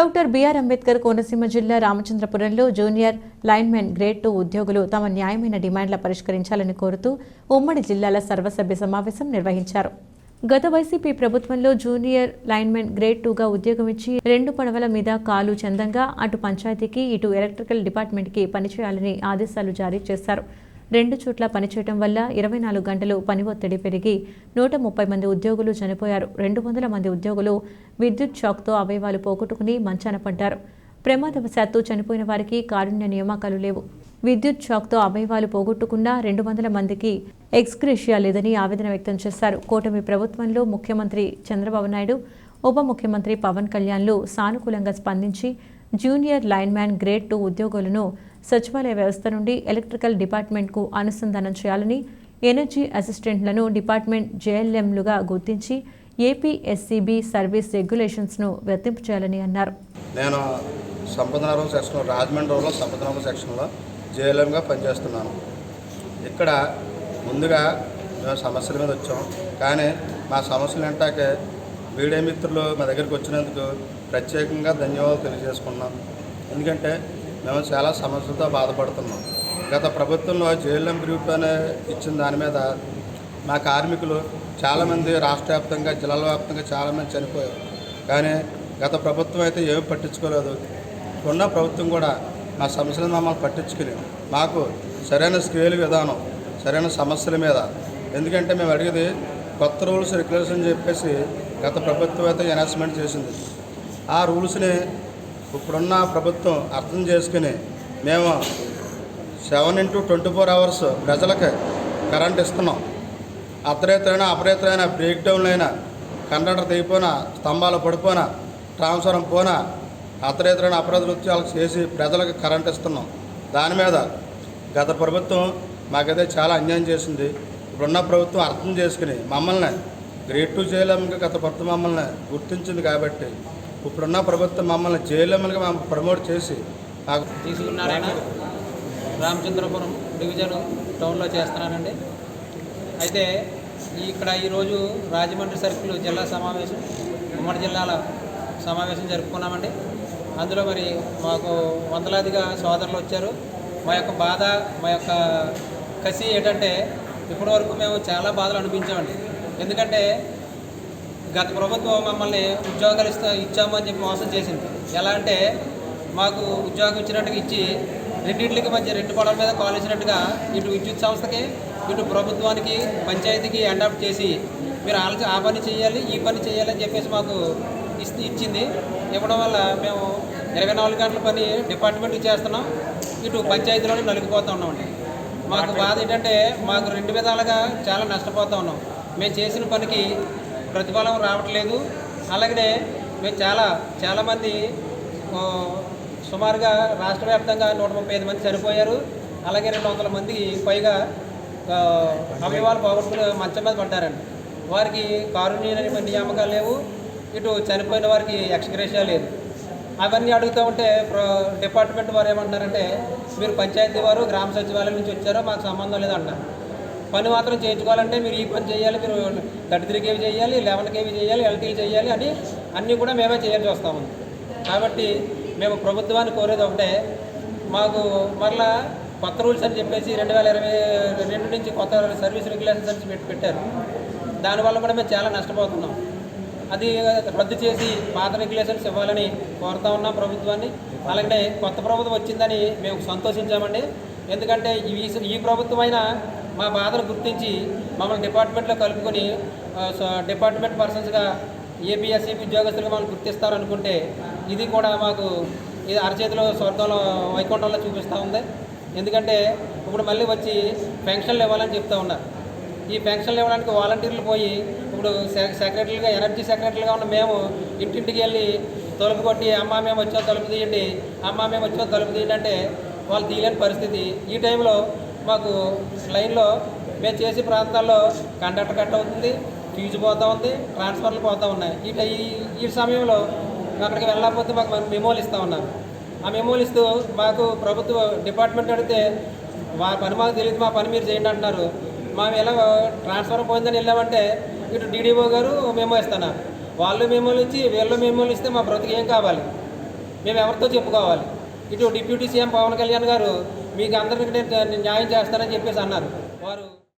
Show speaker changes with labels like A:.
A: Doctor BR Ambedkar Konaseema జిల్లా రామచంద్రపురంలో junior linemen grade two ఉద్యోగులు తమ న్యాయమైన డిమాండ్ల పరిష్కరించాలని కోరుతూ ఉమ్మడి జిల్లాల సర్వసభ్య సమావేశం నిర్వహించారు. గత వైసీపీ ప్రభుత్వంలో జూనియర్ లైన్మెన్ గ్రేడ్ టూగా ఉద్యోగం ఇచ్చి రెండు పడవల మీద కాలు చందంగా అటు పంచాయతీకి ఇటు ఎలక్ట్రికల్ డిపార్ట్మెంట్కి పనిచేయాలని ఆదేశాలు జారీ చేశారు. రెండు చోట్ల పనిచేయడం వల్ల ఇరవై నాలుగు గంటలు పని ఒత్తిడి పెరిగి నూట ముప్పై మంది ఉద్యోగులు చనిపోయారు. రెండు వందల మంది ఉద్యోగులు విద్యుత్ షాక్తో అవయవాలు పోగొట్టుకుని మంచాన పడ్డారు. ప్రమాదవశాత్తు చనిపోయిన వారికి కారుణ్య నియామకాలు లేవు. విద్యుత్ షాక్తో అవయవాలు పోగొట్టుకున్న రెండు వందల మందికి ఎక్స్గ్రేషియా లేదని ఆవేదన వ్యక్తం చేశారు. కూటమి ప్రభుత్వంలో ముఖ్యమంత్రి చంద్రబాబు నాయుడు ఉప ముఖ్యమంత్రి పవన్ కళ్యాణ్లు సానుకూలంగా స్పందించి జూనియర్ లైన్మ్యాన్ గ్రేడ్ టూ ఉద్యోగులను సచివాలయ వ్యవస్థ నుండి ఎలక్ట్రికల్ డిపార్ట్మెంట్కు అనుసంధానం చేయాలని ఎనర్జీ అసిస్టెంట్లను డిపార్ట్మెంట్ జేఎల్ఎంలుగా గుర్తించి ఏపీఎస్సీబీ సర్వీస్ రెగ్యులేషన్స్ను వర్తింపు చేయాలని అన్నారు.
B: నేను సంపదనగరం సెక్షన్లో రాజమండ్రిలో సంపదనగరం సెక్షన్లో జేఎల్ఎంగా పనిచేస్తున్నాను. ఇక్కడ ముందుగా మేము సమస్యల మీద వచ్చాం. కానీ మా సమస్యలు వెంటాకే మీడియా మిత్రులు మా దగ్గరికి వచ్చినందుకు ప్రత్యేకంగా ధన్యవాదాలు తెలియజేసుకున్నాం ఎందుకంటే మేము చాలా సమస్యలతో బాధపడుతున్నాం. గత ప్రభుత్వంలో జేఎల్ఎం గ్రూప్ అనే ఇచ్చిన దాని మీద మా కార్మికులు చాలామంది రాష్ట్ర వ్యాప్తంగా జిల్లాల వ్యాప్తంగా చాలామంది చనిపోయారు. కానీ గత ప్రభుత్వం అయితే ఏమీ పట్టించుకోలేదు. ఉన్న ప్రభుత్వం కూడా మా సమస్యలను మమ్మల్ని పట్టించుకుని మాకు సరైన స్కేల్ విధానం సరైన సమస్యల మీద. ఎందుకంటే మేము అడిగేది కొత్త రూల్స్ రెగ్యులేషన్ చెప్పేసి గత ప్రభుత్వం అయితే అనౌన్స్మెంట్ చేసింది. ఆ రూల్స్ని ఇప్పుడున్న ప్రభుత్వం అర్థం చేసుకుని మేము seven into twenty four hours ప్రజలకి కరెంట్ ఇస్తున్నాం. అర్ధరేత్రైనా అపరేతరైనా బ్రేక్ డౌన్లు అయినా కండక్టర్ తెగిపోయినా స్తంభాలు పడిపోయినా ట్రాన్స్ఫారం పోనా అర్ధరేత్రైన అపరాధ నృత్యాలు చేసి ప్రజలకు కరెంట్ ఇస్తున్నాం. దాని మీద గత ప్రభుత్వం మాకైతే చాలా అన్యాయం చేసింది. ఇప్పుడున్న ప్రభుత్వం అర్థం చేసుకుని మమ్మల్ని గ్రేడ్ టూ చేయలేము గత ప్రభుత్వం మమ్మల్ని గుర్తించింది కాబట్టి ఇప్పుడున్న ప్రభుత్వం మమ్మల్ని జైలమ్మలుగా మేము ప్రమోట్ చేసి మాకు
C: తీసుకున్నారాయన రామచంద్రపురం డివిజన్ టౌన్లో చేస్తున్నానండి అయితే ఇక్కడ ఈరోజు రాజమండ్రి సర్కిల్ జిల్లా సమావేశం ఉమ్మడి జిల్లాల సమావేశం జరుపుకున్నామండి. అందులో మరి మాకు వందలాదిగా సోదరులు వచ్చారు. మా యొక్క బాధ మా యొక్క కసి ఏంటంటే ఇప్పటివరకు మేము చాలా బాధలు అనిపించామండి ఎందుకంటే గత ప్రభుత్వం మమ్మల్ని ఉద్యోగాలు ఇస్తా ఇచ్చామని చెప్పి మోసం చేసింది. ఎలా అంటే మాకు ఉద్యోగం ఇచ్చినట్టుగా ఇచ్చి రెండింటికి మధ్య రెండు పడవల మీద కాల్ ఇచ్చినట్టుగా ఇటు విద్యుత్ సంస్థకి ఇటు ప్రభుత్వానికి పంచాయతీకి అడాప్ట్ చేసి మీరు ఆలోచన ఆ పని చేయాలి ఈ పని చేయాలి అని చెప్పేసి మాకు ఇస్తే ఇచ్చింది. ఇవ్వడం వల్ల మేము ఇరవై నాలుగు గంటల పని డిపార్ట్మెంట్కి చేస్తున్నాం. ఇటు పంచాయతీలోనే నలిగిపోతూ ఉన్నామండి మాకు బాధ ఏంటంటే మాకు రెండు విధాలుగా చాలా నష్టపోతూ ఉన్నాం. మేము చేసిన పనికి ప్రతిఫలం రావట్లేదు. అలాగనే మేము చాలా చాలామంది సుమారుగా రాష్ట్ర వ్యాప్తంగా నూట ముప్పై ఐదు మంది చనిపోయారు అలాగే రెండు వందల మంది పైగా ఆ, అవయవాలు పోగొట్టుకుని మంచం మీద పడ్డారండి. వారికి కారుణ్య నియామకాలు లేవు. ఇటు చనిపోయిన వారికి ఎక్స్గ్రేషియా లేదు. అవన్నీ అడుగుతూ ఉంటే ప్ర- డిపార్ట్మెంట్ వారు ఏమంటున్నారంటే మీరు పంచాయతీ వారు గ్రామ సచివాలయం నుంచి వచ్చారో మాకు సంబంధం లేదంటున్నారు పని మాత్రం చేయించుకోవాలంటే మీరు ఈ పని చేయాలి మీరు థర్టీ త్రీ కేవీ చేయాలి లెవెన్ కేవీ చేయాలి ఎల్టీ చేయాలి అని అన్నీ కూడా మేమే చేయాల్సి వస్తూ ఉంది. కాబట్టి మేము ప్రభుత్వాన్ని కోరేది ఒకటే మాకు మరలా కొత్త రూల్స్ అని చెప్పేసి రెండు వేల ఇరవై రెండు నుంచి కొత్త సర్వీస్ రెగ్యులేషన్స్ అని పెట్టి పెట్టారు. దానివల్ల కూడా మేము చాలా నష్టపోతున్నాం. అది రద్దు చేసి పాత రెగ్యులేషన్స్ ఇవ్వాలని కోరుతా ఉన్నాం ప్రభుత్వాన్ని. అలాగే కొత్త ప్రభుత్వం వచ్చిందని మేము సంతోషించామండి. ఎందుకంటే ఈ ఈ ప్రభుత్వం అయినా మా బాధను గుర్తించి మమ్మల్ని డిపార్ట్మెంట్లో కలుపుకొని డిపార్ట్మెంట్ పర్సన్స్గా ఏపీఎస్సీ ఉద్యోగస్తులుగా మమ్మల్ని గుర్తిస్తారు అనుకుంటే ఇది కూడా మాకు ఇది అరచేతిలో స్వర్గంలో వైకుంఠంలో చూపిస్తూ ఉంది. ఎందుకంటే ఇప్పుడు మళ్ళీ వచ్చి పెన్షన్లు ఇవ్వాలని చెప్తూ ఉన్నారు. ఈ పెన్షన్లు ఇవ్వడానికి వాలంటీర్లు పోయి ఇప్పుడు సె- ఎనర్జీ సెక్రటరీగా ఉన్న మేము ఇంటింటికి వెళ్ళి తలుపు కొట్టి అమ్మ మేము వచ్చాం తలుపు తీయండి అమ్మ మేము వచ్చాం తలుపు తీయండి అంటే వాళ్ళు తీయలేని పరిస్థితి. ఈ టైంలో మాకు లైన్లో మేము చేసే ప్రాంతాల్లో కండక్టర్ కట్ అవుతుంది ఫ్యూజ్ పోతూ ఉంది ట్రాన్స్ఫర్లు పోతూ ఉన్నాయి. ఈ ఈ- ఈ సమయంలో అక్కడికి వెళ్ళకపోతే మాకు మెమోలు ఇస్తూ ఉన్నారు ఆ మెమోలు ఇస్తూ మాకు ప్రభుత్వ డిపార్ట్మెంట్ అడిగితే మా పని మాకు తెలియదు మా పని మీరు చేయండి అంటున్నారు. మేము ఎలా ట్రాన్స్ఫర్ పోయిందని వెళ్ళామంటే ఇటు డీడీఓ గారు మెమో ఇస్తున్నారు వాళ్ళు మెమోలు ఇచ్చి వీళ్ళు మెమోలు ఇస్తే మా బ్రతుకు ఏం కావాలి? మేము ఎవరితో చెప్పుకోవాలి? ఇటు డిప్యూటీ సీఎం పవన్ కళ్యాణ్ గారు మీకు అందరికీ నేను న్యాయం చేస్తానని చెప్పేసి అన్నారు. వారు